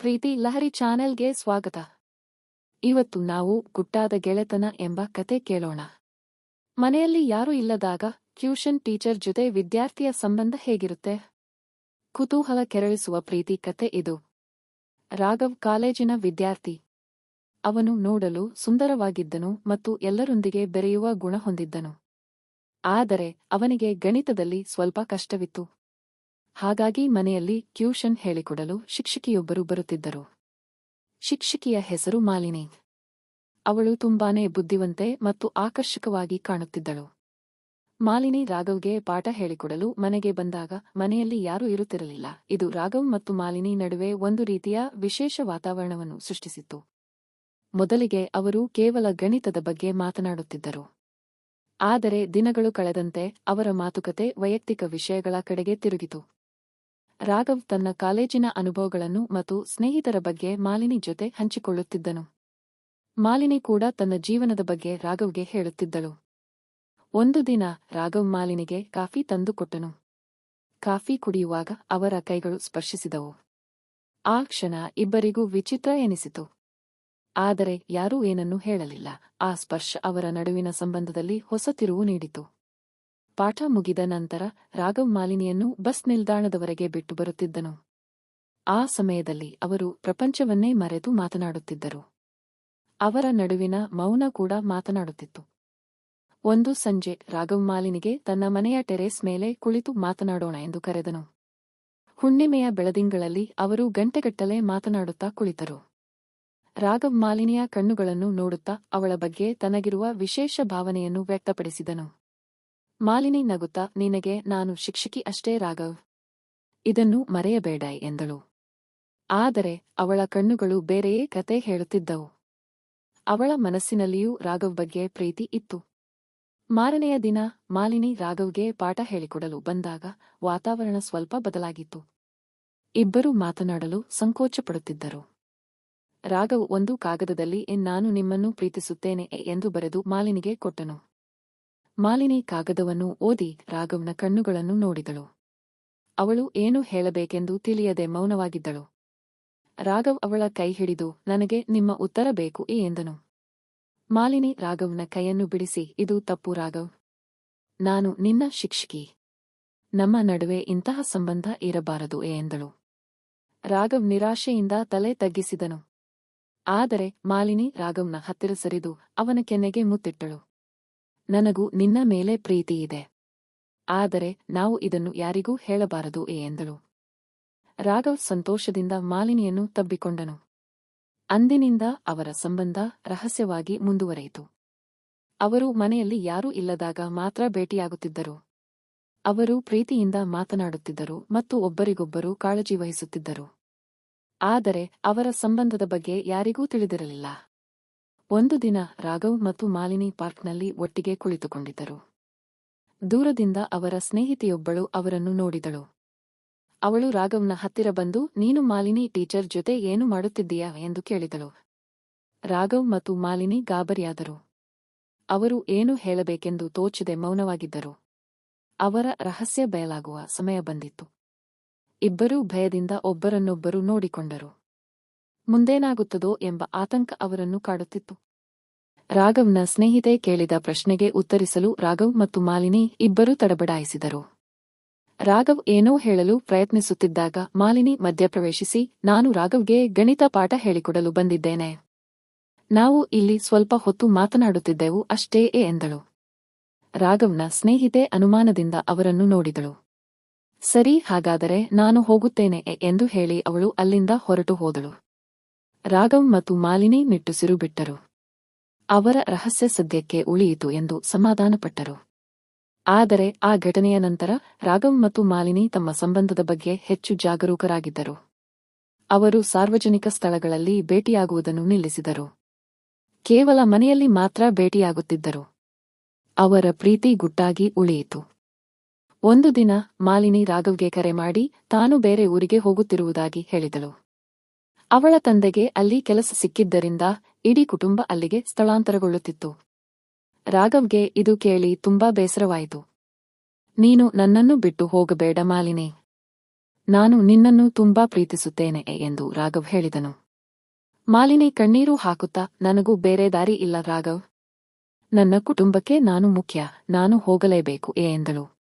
ಪ್ರೀತಿ ಲಹರಿ ಚಾನೆಲ್ಗೆ ಸ್ವಾಗತ. ಇವತ್ತು ನಾವು ಗುಟ್ಟಾದ ಗೆಳೆತನ ಎಂಬ ಕತೆ ಕೇಳೋಣ. ಮನೆಯಲ್ಲಿ ಯಾರೂ ಇಲ್ಲದಾಗ ಟ್ಯೂಷನ್ ಟೀಚರ್ ಜೊತೆ ವಿದ್ಯಾರ್ಥಿಯ ಸಂಬಂಧ ಹೇಗಿರುತ್ತೆ? ಕುತೂಹಲ ಕೆರಳಿಸುವ ಪ್ರೀತಿ ಕತೆ ಇದು. ರಾಘವ್ ಕಾಲೇಜಿನ ವಿದ್ಯಾರ್ಥಿ. ಅವನು ನೋಡಲು ಸುಂದರವಾಗಿದ್ದನು ಮತ್ತು ಎಲ್ಲರೊಂದಿಗೆ ಬೆರೆಯುವ ಗುಣ ಹೊಂದಿದ್ದನು. ಆದರೆ ಅವನಿಗೆ ಗಣಿತದಲ್ಲಿ ಸ್ವಲ್ಪ ಕಷ್ಟವಿತ್ತು. ಹಾಗಾಗಿ ಮನೆಯಲ್ಲಿ ಟ್ಯೂಷನ್ ಹೇಳಿಕೊಡಲು ಶಿಕ್ಷಕಿಯೊಬ್ಬರು ಬರುತ್ತಿದ್ದರು. ಶಿಕ್ಷಕಿಯ ಹೆಸರು ಮಾಲಿನಿ. ಅವಳು ತುಂಬಾನೇ ಬುದ್ಧಿವಂತೆ ಮತ್ತು ಆಕರ್ಷಕವಾಗಿ ಕಾಣುತ್ತಿದ್ದಳು. ಮಾಲಿನಿ ರಾಘವ್ಗೆ ಪಾಠ ಹೇಳಿಕೊಡಲು ಮನೆಗೆ ಬಂದಾಗ ಮನೆಯಲ್ಲಿ ಯಾರೂ ಇರುತ್ತಿರಲಿಲ್ಲ. ಇದು ರಾಘವ್ ಮತ್ತು ಮಾಲಿನಿ ನಡುವೆ ಒಂದು ರೀತಿಯ ವಿಶೇಷ ವಾತಾವರಣವನ್ನು ಸೃಷ್ಟಿಸಿತ್ತು. ಮೊದಲಿಗೆ ಅವರು ಕೇವಲ ಗಣಿತದ ಬಗ್ಗೆ ಮಾತನಾಡುತ್ತಿದ್ದರು. ಆದರೆ ದಿನಗಳು ಕಳೆದಂತೆ ಅವರ ಮಾತುಕತೆ ವೈಯಕ್ತಿಕ ವಿಷಯಗಳ ಕಡೆಗೆ ತಿರುಗಿತು. ರಾಘವ್ ತನ್ನ ಕಾಲೇಜಿನ ಅನುಭವಗಳನ್ನು ಮತ್ತು ಸ್ನೇಹಿತರ ಬಗ್ಗೆ ಮಾಲಿನಿ ಜೊತೆ ಹಂಚಿಕೊಳ್ಳುತ್ತಿದ್ದನು. ಮಾಲಿನಿ ಕೂಡ ತನ್ನ ಜೀವನದ ಬಗ್ಗೆ ರಾಘವ್ಗೆ ಹೇಳುತ್ತಿದ್ದಳು. ಒಂದು ದಿನ ರಾಘವ್ ಮಾಲಿನಿಗೆ ಕಾಫಿ ತಂದುಕೊಟ್ಟನು ಕಾಫಿ ಕುಡಿಯುವಾಗ ಅವರ ಕೈಗಳು ಸ್ಪರ್ಶಿಸಿದವು. ಆ ಕ್ಷಣ ಇಬ್ಬರಿಗೂ ವಿಚಿತ್ರ ಎನಿಸಿತು. ಆದರೆ ಯಾರೂ ಏನನ್ನೂ ಹೇಳಲಿಲ್ಲ. ಆ ಸ್ಪರ್ಶ ಅವರ ನಡುವಿನ ಸಂಬಂಧದಲ್ಲಿ ಹೊಸ ತಿರುವು ನೀಡಿತು. ಪಾಠ ಮುಗಿದ ನಂತರ ರಾಘವ್ ಮಾಲಿನಿಯನ್ನು ಬಸ್ ನಿಲ್ದಾಣದವರೆಗೆ ಬಿಟ್ಟು ಬರುತ್ತಿದ್ದನು. ಆ ಸಮಯದಲ್ಲಿ ಅವರು ಪ್ರಪಂಚವನ್ನೇ ಮರೆತು ಮಾತನಾಡುತ್ತಿದ್ದರು. ಅವರ ನಡುವಿನ ಮೌನ ಕೂಡ ಮಾತನಾಡುತ್ತಿತ್ತು. ಒಂದು ಸಂಜೆ ರಾಘವ್ ಮಾಲಿನಿಗೆ ತನ್ನ ಮನೆಯ ಟೆರೇಸ್ ಮೇಲೆ ಕುಳಿತು ಮಾತನಾಡೋಣ ಎಂದು ಕರೆದನು. ಹುಣ್ಣಿಮೆಯ ಬೆಳದಿಂಗಳಲ್ಲಿ ಅವರು ಗಂಟೆಗಟ್ಟಲೆ ಮಾತನಾಡುತ್ತಾ ಕುಳಿತರು. ರಾಘವ್ ಮಾಲಿನಿಯ ಕಣ್ಣುಗಳನ್ನು ನೋಡುತ್ತಾ ಅವಳ ಬಗ್ಗೆ ತನಗಿರುವ ವಿಶೇಷ ಭಾವನೆಯನ್ನು ವ್ಯಕ್ತಪಡಿಸಿದನು. ಮಾಲಿನಿ ನಗುತ್ತಾ, ನಿನಗೆ ನಾನು ಶಿಕ್ಷಕಿ ಅಷ್ಟೇ, ರಾಘವ್. ಇದನ್ನು ಮರೆಯಬೇಡ ಎಂದಳು. ಆದರೆ ಅವಳ ಕಣ್ಣುಗಳು ಬೇರೆಯೇ ಕತೆ ಹೇಳುತ್ತಿದ್ದವು. ಅವಳ ಮನಸ್ಸಿನಲ್ಲಿಯೂ ರಾಘವ್ ಬಗ್ಗೆ ಪ್ರೀತಿ ಇತ್ತು. ಮಾರನೆಯ ದಿನ ಮಾಲಿನಿ ರಾಘವ್ಗೆ ಪಾಠ ಹೇಳಿಕೊಡಲು ಬಂದಾಗ ವಾತಾವರಣ ಸ್ವಲ್ಪ ಬದಲಾಗಿತ್ತು. ಇಬ್ಬರೂ ಮಾತನಾಡಲು ಸಂಕೋಚಪಡುತ್ತಿದ್ದರು. ರಾಘವ್, ಒಂದು ಕಾಗದದಲ್ಲಿ ನಾನು ನಿಮ್ಮನ್ನು ಪ್ರೀತಿಸುತ್ತೇನೆ ಎಂದು ಬರೆದು ಮಾಲಿನಿಗೆ ಕೊಟ್ಟನು. ಮಾಲಿನಿ ಕಾಗದವನ್ನು ಓದಿ ರಾಘವ್ನ ಕಣ್ಣುಗಳನ್ನು ನೋಡಿದಳು. ಅವಳು ಏನು ಹೇಳಬೇಕೆಂದು ತಿಳಿಯದೆ ಮೌನವಾಗಿದ್ದಳು. ರಾಘವ್ ಅವಳ ಕೈ ಹಿಡಿದು, ನನಗೆ ನಿಮ್ಮ ಉತ್ತರ ಬೇಕು ಎಂದನು. ಮಾಲಿನಿ ರಾಘವ್ನ ಕೈಯನ್ನು ಬಿಡಿಸಿ, ಇದು ತಪ್ಪು ರಾಘವ್. ನಾನು ನಿನ್ನ ಶಿಕ್ಷಕಿ. ನಮ್ಮ ನಡುವೆ ಇಂತಹ ಸಂಬಂಧ ಇರಬಾರದು ಎಂದಳು. ರಾಘವ್ ನಿರಾಶೆಯಿಂದ ತಲೆ ತಗ್ಗಿಸಿದನು. ಆದರೆ ಮಾಲಿನಿ ರಾಘವ್ನ ಹತ್ತಿರ ಸರಿದು, ಅವನ ಕೆನ್ನೆಗೆ ಮುತ್ತಿಟ್ಟಳು. ನನಗೂ ನಿನ್ನ ಮೇಲೆ ಪ್ರೀತಿಯಿದೆ ಆದರೆ ನಾವು ಇದನ್ನು ಯಾರಿಗೂ ಹೇಳಬಾರದು ಎಂದಳು. ರಾಘವ್ ಸಂತೋಷದಿಂದ ಮಾಲಿನಿಯನ್ನು ತಬ್ಬಿಕೊಂಡನು. ಅಂದಿನಿಂದ ಅವರ ಸಂಬಂಧ ರಹಸ್ಯವಾಗಿ ಮುಂದುವರೆಯಿತು. ಅವರು ಮನೆಯಲ್ಲಿ ಯಾರೂ ಇಲ್ಲದಾಗ ಮಾತ್ರ ಭೇಟಿಯಾಗುತ್ತಿದ್ದರು. ಅವರು ಪ್ರೀತಿಯಿಂದ ಮಾತನಾಡುತ್ತಿದ್ದರು ಮತ್ತು ಒಬ್ಬರಿಗೊಬ್ಬರು ಕಾಳಜಿ ವಹಿಸುತ್ತಿದ್ದರು. ಆದರೆ ಅವರ ಸಂಬಂಧದ ಬಗ್ಗೆ ಯಾರಿಗೂ ತಿಳಿದಿರಲಿಲ್ಲ. ಒಂದು ದಿನ ರಾಘವ್ ಮತ್ತು ಮಾಲಿನಿ ಪಾರ್ಕ್ನಲ್ಲಿ ಒಟ್ಟಿಗೆ ಕುಳಿತುಕೊಂಡಿದ್ದರು. ದೂರದಿಂದ ಅವರ ಸ್ನೇಹಿತೆಯೊಬ್ಬಳು ಅವರನ್ನು ನೋಡಿದಳು. ಅವಳು ರಾಘವ್ನ ಹತ್ತಿರ ಬಂದು, ನೀನು ಮಾಲಿನಿ ಟೀಚರ್ ಜೊತೆ ಏನು ಮಾಡುತ್ತಿದ್ದೀಯಾ? ಎಂದು ಕೇಳಿದಳು. ರಾಘವ್ ಮತ್ತು ಮಾಲಿನಿ ಗಾಬರಿಯಾದರು. ಅವರು ಏನು ಹೇಳಬೇಕೆಂದು ತೋಚದೆ ಮೌನವಾಗಿದ್ದರು. ಅವರ ರಹಸ್ಯ ಬಯಲಾಗುವ ಸಮಯ ಬಂದಿತ್ತು. ಇಬ್ಬರೂ ಭಯದಿಂದ ಒಬ್ಬರನ್ನೊಬ್ಬರು ನೋಡಿಕೊಂಡರು. ಮುಂದೇನಾಗುತ್ತದೋ ಎಂಬ ಆತಂಕ ಅವರನ್ನು ಕಾಡುತ್ತಿತ್ತು. ರಾಘವ್ನ ಸ್ನೇಹಿತೆ ಕೇಳಿದ ಪ್ರಶ್ನೆಗೆ ಉತ್ತರಿಸಲು ರಾಘವ್ ಮತ್ತು ಮಾಲಿನಿ ಇಬ್ಬರೂ ತಡಬಡಾಯಿಸಿದರು. ರಾಘವ್ ಏನೋ ಹೇಳಲು ಪ್ರಯತ್ನಿಸುತ್ತಿದ್ದಾಗ ಮಾಲಿನಿ ಮಧ್ಯಪ್ರವೇಶಿಸಿ ನಾನು ರಾಘವ್ಗೆ ಗಣಿತ ಪಾಠ ಹೇಳಿಕೊಡಲು ಬಂದಿದ್ದೇನೆ. ನಾವು ಇಲ್ಲಿ ಸ್ವಲ್ಪ ಹೊತ್ತು ಮಾತನಾಡುತ್ತಿದ್ದೆವು ಅಷ್ಟೇ ಎಂದಳು. ರಾಘವ್ನ ಸ್ನೇಹಿತೆ ಅನುಮಾನದಿಂದ ಅವರನ್ನು ನೋಡಿದಳು. ಸರಿ, ಹಾಗಾದರೆ ನಾನು ಹೋಗುತ್ತೇನೆ ಎಂದು ಹೇಳಿ ಅವಳು ಅಲ್ಲಿಂದ ಹೊರಟು ಹೋದಳು. ರಾಘವ್ ಮತ್ತು ಮಾಲಿನಿ ನಿಟ್ಟುಸಿರು ಬಿಟ್ಟರು. ಅವರ ರಹಸ್ಯ ಸದ್ಯಕ್ಕೆ ಉಳಿಯಿತು ಎಂದು ಸಮಾಧಾನಪಟ್ಟರು. ಆದರೆ ಆ ಘಟನೆಯ ನಂತರ ರಾಘವ್ ಮತ್ತು ಮಾಲಿನಿ ತಮ್ಮ ಸಂಬಂಧದ ಬಗ್ಗೆ ಹೆಚ್ಚು ಜಾಗರೂಕರಾಗಿದ್ದರು. ಅವರು ಸಾರ್ವಜನಿಕ ಸ್ಥಳಗಳಲ್ಲಿ ಭೇಟಿಯಾಗುವುದನ್ನು ನಿಲ್ಲಿಸಿದರು. ಕೇವಲ ಮನೆಯಲ್ಲಿ ಮಾತ್ರ ಭೇಟಿಯಾಗುತ್ತಿದ್ದರು. ಅವರ ಪ್ರೀತಿ ಗುಟ್ಟಾಗಿ ಉಳಿಯಿತು. ಒಂದು ದಿನ ಮಾಲಿನಿ ರಾಘವ್ಗೆ ಕರೆ ಮಾಡಿ ತಾನು ಬೇರೆ ಊರಿಗೆ ಹೋಗುತ್ತಿರುವುದಾಗಿ ಹೇಳಿದಳು. ಅವಳ ತಂದೆಗೆ ಅಲ್ಲಿ ಕೆಲಸ ಸಿಕ್ಕಿದ್ದರಿಂದ ಇಡೀ ಕುಟುಂಬ ಅಲ್ಲಿಗೆ ಸ್ಥಳಾಂತರಗೊಳ್ಳುತ್ತಿತ್ತು. ರಾಘವ್ಗೆ ಇದು ಕೇಳಿ ತುಂಬಾ ಬೇಸರವಾಯಿತು. ನೀನು ನನ್ನನ್ನು ಬಿಟ್ಟು ಹೋಗಬೇಡ ಮಾಲಿನಿ. ನಾನು ನಿನ್ನನ್ನು ತುಂಬಾ ಪ್ರೀತಿಸುತ್ತೇನೆ ಎಂದು ರಾಘವ್ ಹೇಳಿದನು. ಮಾಲಿನಿ ಕಣ್ಣೀರು ಹಾಕುತ್ತಾ, ನನಗೂ ಬೇರೆ ದಾರಿ ಇಲ್ಲ ರಾಘವ್. ನನ್ನ ಕುಟುಂಬಕ್ಕೆ ನಾನು ಮುಖ್ಯ, ನಾನು ಹೋಗಲೇಬೇಕು ಎಂದಳು.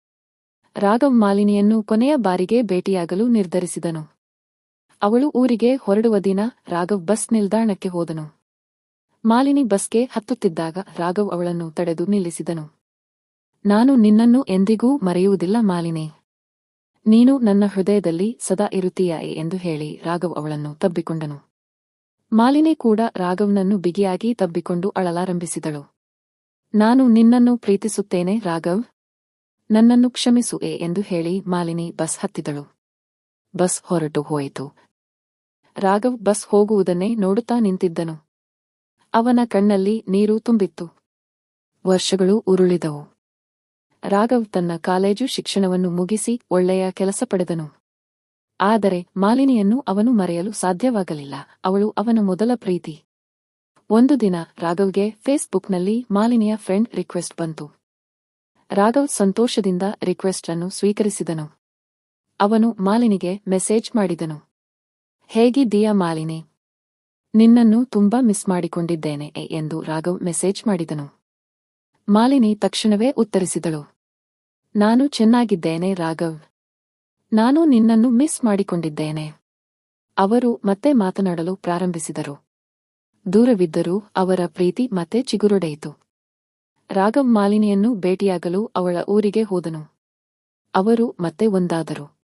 ರಾಘವ್ ಮಾಲಿನಿಯನ್ನು ಕೊನೆಯ ಬಾರಿಗೆ ಭೇಟಿಯಾಗಲು ನಿರ್ಧರಿಸಿದನು. ಅವಳು ಊರಿಗೆ ಹೊರಡುವ ದಿನ ರಾಘವ್ ಬಸ್ ನಿಲ್ದಾಣಕ್ಕೆ ಹೋದನು. ಮಾಲಿನಿ ಬಸ್ಗೆ ಹತ್ತುತ್ತಿದ್ದಾಗ ರಾಘವ್ ಅವಳನ್ನು ತಡೆದು ನಿಲ್ಲಿಸಿದನು. ನಾನು ನಿನ್ನನ್ನು ಎಂದಿಗೂ ಮರೆಯುವುದಿಲ್ಲ ಮಾಲಿನಿ. ನೀನು ನನ್ನ ಹೃದಯದಲ್ಲಿ ಸದಾ ಇರುತ್ತೀಯಾಯೆ ಎಂದು ಹೇಳಿ ರಾಘವ್ ಅವಳನ್ನು ತಬ್ಬಿಕೊಂಡನು. ಮಾಲಿನಿ ಕೂಡ ರಾಘವ್ನನ್ನು ಬಿಗಿಯಾಗಿ ತಬ್ಬಿಕೊಂಡು ಅಳಲಾರಂಭಿಸಿದಳು. ನಾನು ನಿನ್ನನ್ನು ಪ್ರೀತಿಸುತ್ತೇನೆ ರಾಘವ್. ನನ್ನನ್ನು ಕ್ಷಮಿಸು ಎಂದು ಹೇಳಿ ಮಾಲಿನಿ ಬಸ್ ಹತ್ತಿದಳು. ಬಸ್ ಹೊರಟು ಹೋಯಿತು. ರಾಘವ್ ಬಸ್ ಹೋಗುವುದನ್ನೇ ನೋಡುತ್ತಾ ನಿಂತಿದ್ದನು. ಅವನ ಕಣ್ಣಲ್ಲಿ ನೀರು ತುಂಬಿತ್ತು. ವರ್ಷಗಳು ಉರುಳಿದವು. ರಾಘವ್ ತನ್ನ ಕಾಲೇಜು ಶಿಕ್ಷಣವನ್ನು ಮುಗಿಸಿ ಒಳ್ಳೆಯ ಕೆಲಸ ಪಡೆದನು. ಆದರೆ ಮಾಲಿನಿಯನ್ನು ಅವನು ಮರೆಯಲು ಸಾಧ್ಯವಾಗಲಿಲ್ಲ. ಅವಳು ಅವನ ಮೊದಲ ಪ್ರೀತಿ. ಒಂದು ದಿನ ರಾಘವ್ಗೆ ಫೇಸ್ಬುಕ್ನಲ್ಲಿ ಮಾಲಿನಿಯ ಫ್ರೆಂಡ್ ರಿಕ್ವೆಸ್ಟ್ ಬಂತು. ರಾಘವ್ ಸಂತೋಷದಿಂದ ರಿಕ್ವೆಸ್ಟ್ ಅನ್ನು ಸ್ವೀಕರಿಸಿದನು. ಅವನು ಮಾಲಿನಿಗೆ ಮೆಸೇಜ್ ಮಾಡಿದನು. ಹೇಗಿದ್ದೀಯಾ ಮಾಲಿನಿ? ನಿನ್ನನ್ನು ತುಂಬಾ ಮಿಸ್ ಮಾಡಿಕೊಂಡಿದ್ದೇನೆ ಎಂದು ರಾಘವ್ ಮೆಸೇಜ್ ಮಾಡಿದನು. ಮಾಲಿನಿ ತಕ್ಷಣವೇ ಉತ್ತರಿಸಿದಳು. ನಾನು ಚೆನ್ನಾಗಿದ್ದೇನೆ ರಾಘವ್. ನಾನು ನಿನ್ನನ್ನು ಮಿಸ್ ಮಾಡಿಕೊಂಡಿದ್ದೇನೆ. ಅವರು ಮತ್ತೆ ಮಾತನಾಡಲು ಪ್ರಾರಂಭಿಸಿದರು. ದೂರವಿದ್ದರೂ ಅವರ ಪ್ರೀತಿ ಮತ್ತೆ ಚಿಗುರೊಡೆಯಿತು. ರಾಘವ್ ಮಾಲಿನಿಯನ್ನು ಭೇಟಿಯಾಗಲು ಅವಳ ಊರಿಗೆ ಹೋದನು. ಅವರು ಮತ್ತೆ ಒಂದಾದರು.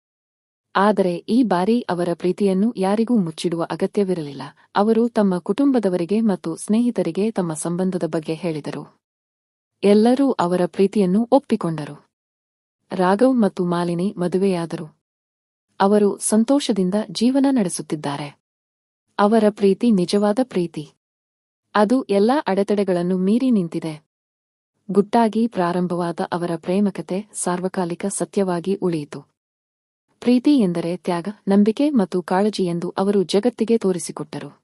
ಆದರೆ ಈ ಬಾರಿ ಅವರ ಪ್ರೀತಿಯನ್ನು ಯಾರಿಗೂ ಮುಚ್ಚಿಡುವ ಅಗತ್ಯವಿರಲಿಲ್ಲ. ಅವರು ತಮ್ಮ ಕುಟುಂಬದವರಿಗೆ ಮತ್ತು ಸ್ನೇಹಿತರಿಗೆ ತಮ್ಮ ಸಂಬಂಧದ ಬಗ್ಗೆ ಹೇಳಿದರು. ಎಲ್ಲರೂ ಅವರ ಪ್ರೀತಿಯನ್ನು ಒಪ್ಪಿಕೊಂಡರು. ರಾಘವ್ ಮತ್ತು ಮಾಲಿನಿ ಮದುವೆಯಾದರು. ಅವರು ಸಂತೋಷದಿಂದ ಜೀವನ ನಡೆಸುತ್ತಿದ್ದಾರೆ. ಅವರ ಪ್ರೀತಿ ನಿಜವಾದ ಪ್ರೀತಿ. ಅದು ಎಲ್ಲಾ ಅಡೆತಡೆಗಳನ್ನು ಮೀರಿ ನಿಂತಿದೆ. ಗುಟ್ಟಾಗಿ ಪ್ರಾರಂಭವಾದ ಅವರ ಪ್ರೇಮಕತೆ ಸಾರ್ವಕಾಲಿಕ ಸತ್ಯವಾಗಿ ಉಳಿಯಿತು. ಪ್ರೀತಿ ಎಂದರೆ ತ್ಯಾಗ ನಂಬಿಕೆ ಮತ್ತು ಕಾಳಜಿ ಎಂದು ಅವರು ಜಗತ್ತಿಗೆ ತೋರಿಸಿಕೊಟ್ಟರು.